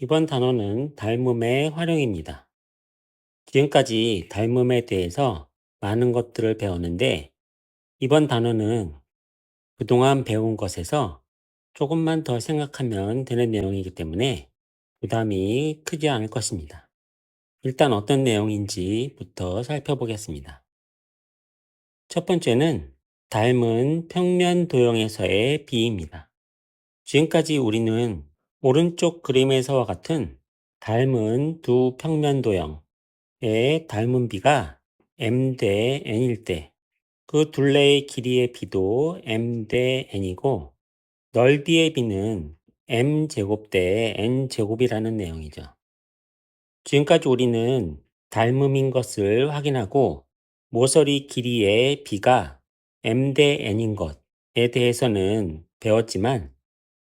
이번 단어는 닮음의 활용입니다. 지금까지 닮음에 대해서 많은 것들을 배웠는데 이번 단어는 그동안 배운 것에서 조금만 더 생각하면 되는 내용이기 때문에 부담이 크지 않을 것입니다. 일단 어떤 내용인지부터 살펴보겠습니다. 첫 번째는 닮은 평면 도형에서의 비입니다. 지금까지 우리는 오른쪽 그림에서와 같은 닮은 두 평면 도형의 닮은 비가 m 대 n일 때 그 둘레의 길이의 비도 m 대 n이고 넓이의 비는 m 제곱 대 n 제곱이라는 내용이죠. 지금까지 우리는 닮음인 것을 확인하고 모서리 길이의 비가 m 대 n인 것에 대해서는 배웠지만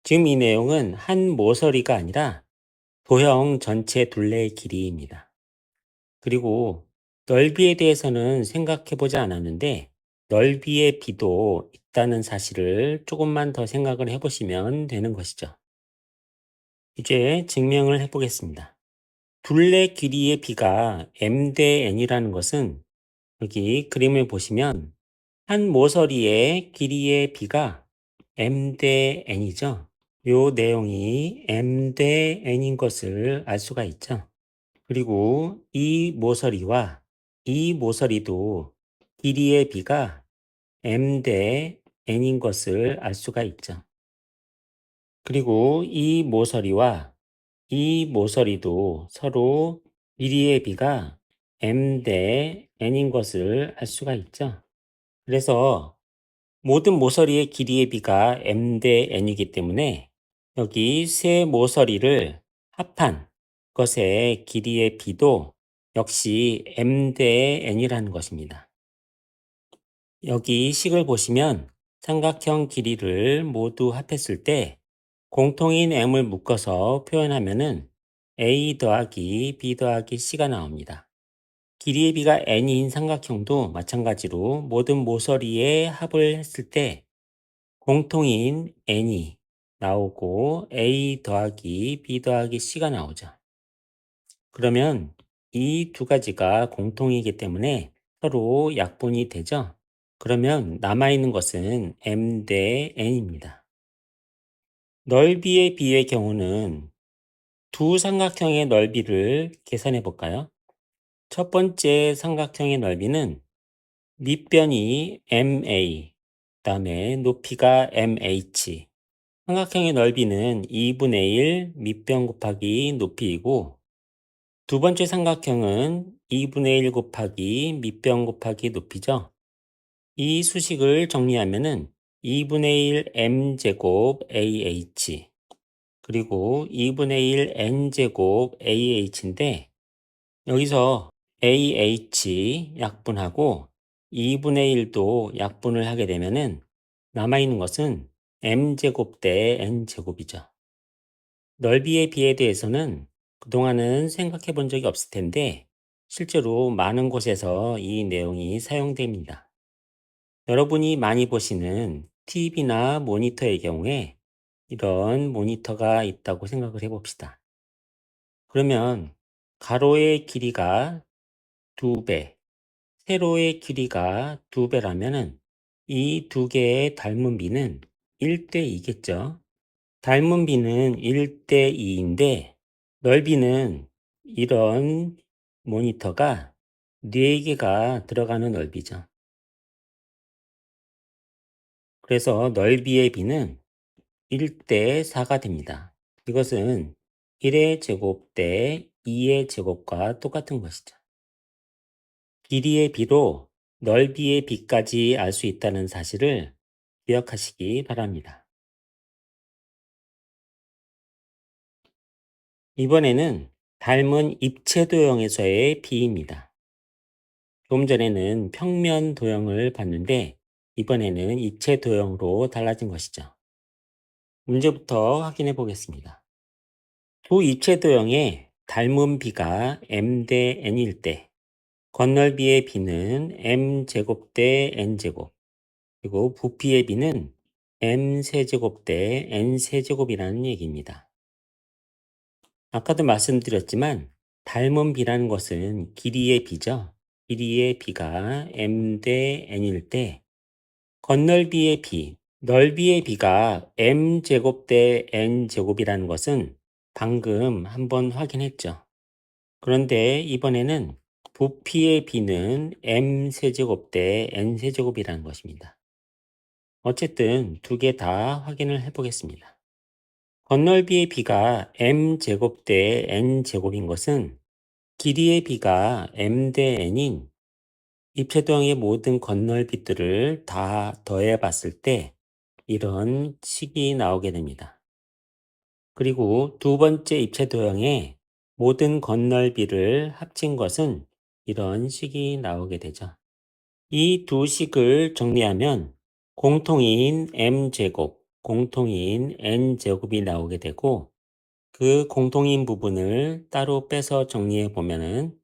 지금 이 내용은 한 모서리가 아니라 도형 전체 둘레의 길이입니다. 그리고 넓이에 대해서는 생각해 보지 않았는데 넓이의 비도 있다는 사실을 조금만 더 생각을 해 보시면 되는 것이죠. 이제 증명을 해 보겠습니다. 둘레 길이의 비가 m 대 n이라는 것은 여기 그림을 보시면 한 모서리의 길이의 비가 m 대 n이죠. 요 내용이 m 대 n인 것을 알 수가 있죠. 그리고 이 모서리와 이 모서리도 길이의 비가 m 대 n인 것을 알 수가 있죠. 그리고 이 모서리와 이 모서리도 서로 길이의 비가 m 대 n인 것을 알 수가 있죠. 그래서 모든 모서리의 길이의 비가 m 대 n이기 때문에 여기 세 모서리를 합한 것의 길이의 비도 역시 m 대 n이라는 것입니다. 여기 식을 보시면 삼각형 길이를 모두 합했을 때 공통인 m을 묶어서 표현하면은 a 더하기 b 더하기 c가 나옵니다. 길이의 비가 n인 삼각형도 마찬가지로 모든 모서리의 합을 했을 때 공통인 n이 나오고 a 더하기 b 더하기 c가 나오죠. 그러면 이 두 가지가 공통이기 때문에 서로 약분이 되죠. 그러면 남아있는 것은 m 대 n입니다. 넓이의 비의 경우는 두 삼각형의 넓이를 계산해 볼까요? 첫 번째 삼각형의 넓이는 밑변이 MA, 그 다음에 높이가 MH. 삼각형의 넓이는 2분의 1 밑변 곱하기 높이이고 두 번째 삼각형은 2분의 1 곱하기 밑변 곱하기 높이죠. 이 수식을 정리하면은 2분의 1 m제곱 AH 그리고 2분의 1 n제곱 AH인데 여기서 AH 약분하고 2분의 1도 약분을 하게 되면은 남아있는 것은 m제곱 대 n제곱이죠. 넓이의 비에 대해서는 그동안은 생각해 본 적이 없을 텐데 실제로 많은 곳에서 이 내용이 사용됩니다. 여러분이 많이 보시는 TV나 모니터의 경우에 이런 모니터가 있다고 생각을 해 봅시다. 그러면 가로의 길이가 두 배, 세로의 길이가 두 배라면은 이두 개의 닮은 비는 1대 2겠죠. 닮은 비는 1대 2인데 넓이는 이런 모니터가 4개가 들어가는 넓이죠. 그래서 넓이의 비는 1대 4가 됩니다. 이것은 1의 제곱 대 2의 제곱과 똑같은 것이죠. 길이의 비로 넓이의 비까지 알 수 있다는 사실을 기억하시기 바랍니다. 이번에는 닮은 입체 도형에서의 비입니다. 좀 전에는 평면 도형을 봤는데 이번에는 입체 도형으로 달라진 것이죠. 문제부터 확인해 보겠습니다. 두 입체 도형의 닮은 비가 m 대 n일 때 건널비의 비는 m 제곱 대 n 제곱 그리고 부피의 비는 m 세제곱 대 n 세제곱이라는 얘기입니다. 아까도 말씀드렸지만 닮은 비라는 것은 길이의 비죠. 길이의 비가 m 대 n일 때 건널비의 비, 넓이의 비가 m제곱 대 n제곱이라는 것은 방금 한번 확인했죠. 그런데 이번에는 부피의 비는 m세제곱 대 n세제곱이라는 것입니다. 어쨌든 두 개 다 확인을 해 보겠습니다. 건널비의 비가 m제곱 대 n제곱인 것은 길이의 비가 m 대 n인 입체도형의 모든 건널비들을 다 더해 봤을 때 이런 식이 나오게 됩니다. 그리고 두 번째 입체도형의 모든 건널비를 합친 것은 이런 식이 나오게 되죠. 이 두 식을 정리하면 공통인 m제곱, 공통인 n제곱이 나오게 되고 그 공통인 부분을 따로 빼서 정리해 보면은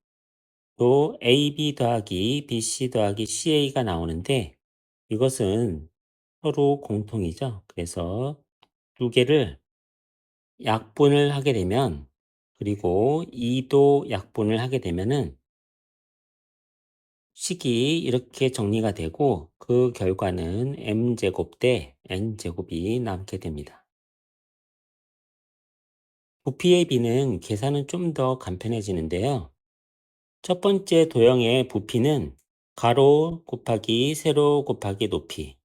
또 AB 더하기 BC 더하기 CA가 나오는데 이것은 서로 공통이죠. 그래서 두 개를 약분을 하게 되면 그리고 2도 약분을 하게 되면은 식이 이렇게 정리가 되고 그 결과는 m제곱 대 n제곱이 남게 됩니다. 부피의 비는 계산은 좀 더 간편해지는데요. 첫 번째 도형의 부피는 가로 곱하기 세로 곱하기 높이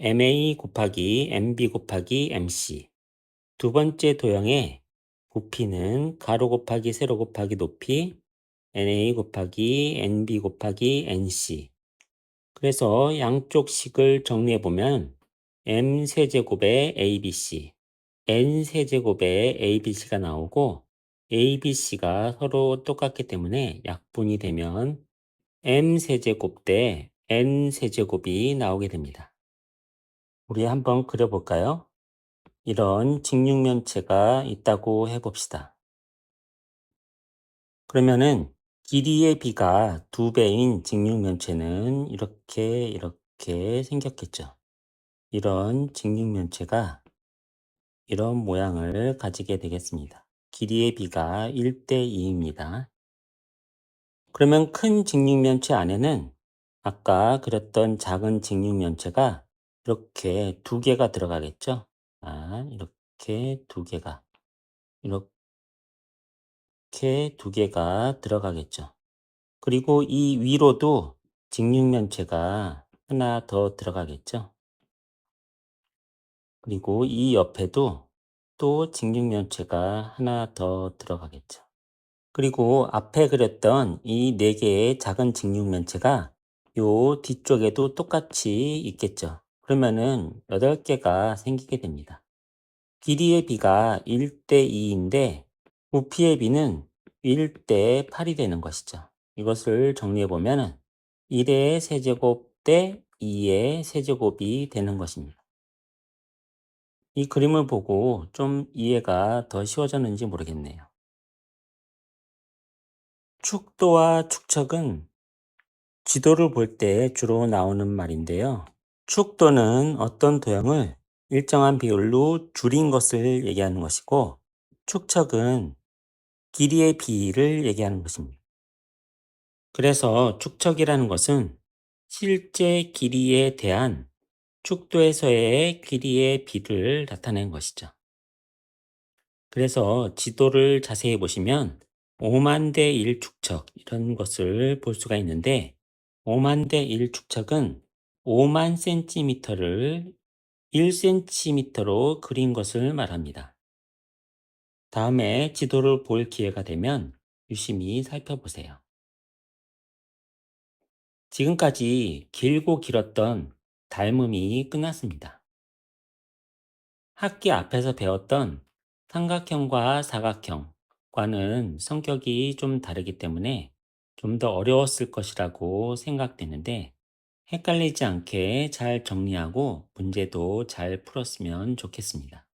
MA 곱하기 MB 곱하기 MC 두 번째 도형의 부피는 가로 곱하기 세로 곱하기 높이 NA 곱하기 NB 곱하기 NC 그래서 양쪽 식을 정리해 보면 M 세제곱의 ABC N 세제곱의 ABC가 나오고 ABC가 서로 똑같기 때문에 약분이 되면 M 세제곱 대 N 세제곱이 나오게 됩니다. 우리 한번 그려볼까요? 이런 직육면체가 있다고 해봅시다. 그러면은 길이의 비가 두 배인 직육면체는 이렇게 이렇게 생겼겠죠. 이런 직육면체가 이런 모양을 가지게 되겠습니다. 길이의 비가 1대 2입니다. 그러면 큰 직육면체 안에는 아까 그렸던 작은 직육면체가 이렇게 두 개가 들어가겠죠. 아, 이렇게 두 개가 이렇게 두 개가 들어가겠죠. 그리고 이 위로도 직육면체가 하나 더 들어가겠죠. 그리고 이 옆에도 또 직육면체가 하나 더 들어가겠죠. 그리고 앞에 그렸던 이 네 개의 작은 직육면체가 요 뒤쪽에도 똑같이 있겠죠. 그러면은 8개가 생기게 됩니다. 길이의 비가 1대 2인데 부피의 비는 1대 8이 되는 것이죠. 이것을 정리해 보면 1의 세제곱 대 2의 세제곱이 되는 것입니다. 이 그림을 보고 좀 이해가 더 쉬워졌는지 모르겠네요. 축도와 축척은 지도를 볼 때 주로 나오는 말인데요. 축도는 어떤 도형을 일정한 비율로 줄인 것을 얘기하는 것이고, 축척은 길이의 비를 얘기하는 것입니다. 그래서 축척이라는 것은 실제 길이에 대한 축도에서의 길이의 비를 나타낸 것이죠. 그래서 지도를 자세히 보시면 5만 대 1 축척 이런 것을 볼 수가 있는데 5만 대 1 축척은 5만 센티미터를 1cm로 그린 것을 말합니다. 다음에 지도를 볼 기회가 되면 유심히 살펴보세요. 지금까지 길고 길었던 닮음이 끝났습니다. 학기 앞에서 배웠던 삼각형과 사각형과는 성격이 좀 다르기 때문에 좀 더 어려웠을 것이라고 생각되는데 헷갈리지 않게 잘 정리하고 문제도 잘 풀었으면 좋겠습니다.